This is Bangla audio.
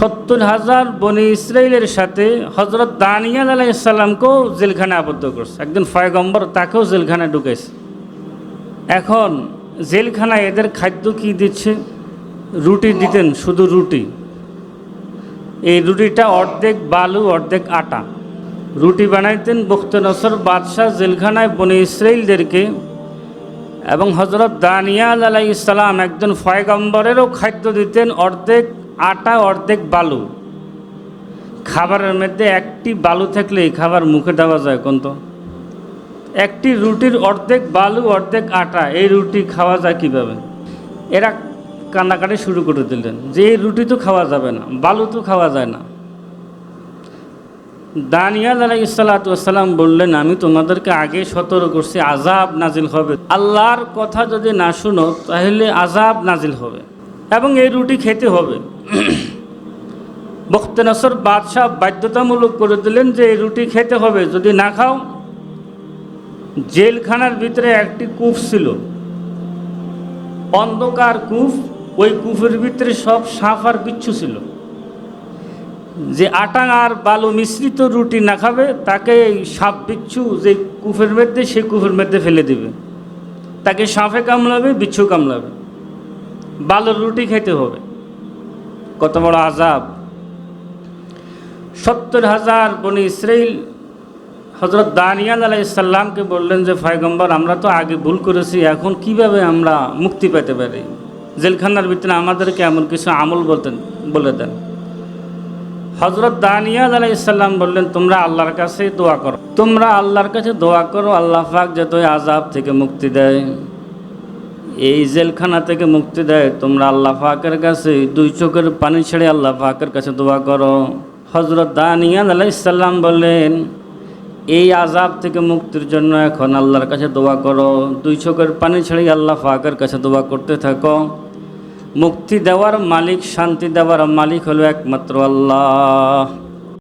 সত্তর হাজার বনি ইসরায়েলের সাথে হজরত দানিয়াল আলাইসাল্লামকেও জেলখানে আবদ্ধ করছে। একজন ফয়গম্বর তাকেও জেলখানায় ঢুকেছে এখন জেলখানায় এদের খাদ্য কি দিচ্ছে? রুটি দিতেন, শুধু রুটি। এই রুটিটা অর্ধেক বালু, অর্ধেক আটা। রুটি বানাইতেন বখতে নসর বাদশাহ জেলখানায় বনে ইসরায়েলদেরকে এবং হজরত দানিয়াল আলাই ইসলাম একজন ফয়গম্বরেরও খাদ্য দিতেন অর্ধেক আটা অর্ধেক বালু। খাবারের মধ্যে একটি বালু থাকলে খাবার মুখে দেওয়া যায় কোন তো একটি রুটির অর্ধেক বালু, অর্ধেক আটা, এই রুটি খাওয়া যায় কীভাবে? এরা কান্নাকাটি শুরু করে দিলেন যে এই রুটি তো খাওয়া যাবে না, বালু তো খাওয়া যায় না। দানিয়াল আলাই সালাতাম বললেন, আমি তোমাদেরকে আগে সতর্ক করছি আজাব নাজিল হবে। আল্লাহর কথা যদি না শুনো, তাহলে আজাব নাজিল হবে। এবং এই রুটি খেতে হবে। বখতে নসর বাদশাহ বাধ্যতামূলক করে দিলেন যে এই রুটি খেতে হবে। যদি না খাও, জেলখানার ভিতরে একটি কূপ ছিল। অন্ধকার কূপ ওই কূপের ভিতরে সব সাপ আর বিচ্ছু ছিল। যে আটা আর বালু মিশ্রিত রুটি না খাবে, তাকে সাপ বিচ্ছু যে কূপের মধ্যে, সেই কূপের মধ্যে ফেলে দিবে। তাকে সাপে কামড়াবে, বিচ্ছু কামড়াবে। বালুর রুটি খেতে হবে। কত বড় আজাব সত্তর হাজার বনি ইসরাইল হজরত দানিয়াল আলাইসাল্লামকে বললেন যে ফাইগম্বর আমরা তো আগে ভুল করেছি, এখন কীভাবে আমরা মুক্তি পেতে পারি? জেলখানার ভিতরে আমাদেরকে এমন কিছু আমল বলতেন, বলে দেন। হজরত দানিয়াল আলাইসাল্লাম বললেন, তোমরা আল্লাহর কাছে দোয়া করো। তোমরা আল্লাহর কাছে দোয়া করো, আল্লাহ পাক যাতে ওই আজাব থেকে মুক্তি দেয়। এই জেলখানা থেকে মুক্তি দেয়। তোমরা আল্লাহ পাকের কাছে দুই চোখের পানি ছেড়ে আল্লাহ পাকের কাছে দোয়া করো। হজরত দানিয়াল আলাইসাল্লাম বললেন, এই আজাব থেকে মুক্তির জন্য এখন আল্লাহর কাছে দোয়া করো। দুই চোখের পানি ছেড়ে আল্লাহ পাকের কাছে দোয়া করতে থাকো। মুক্তি দেওয়ার মালিক, শান্তি দেওয়ার মালিক হলো একমাত্র আল্লাহ।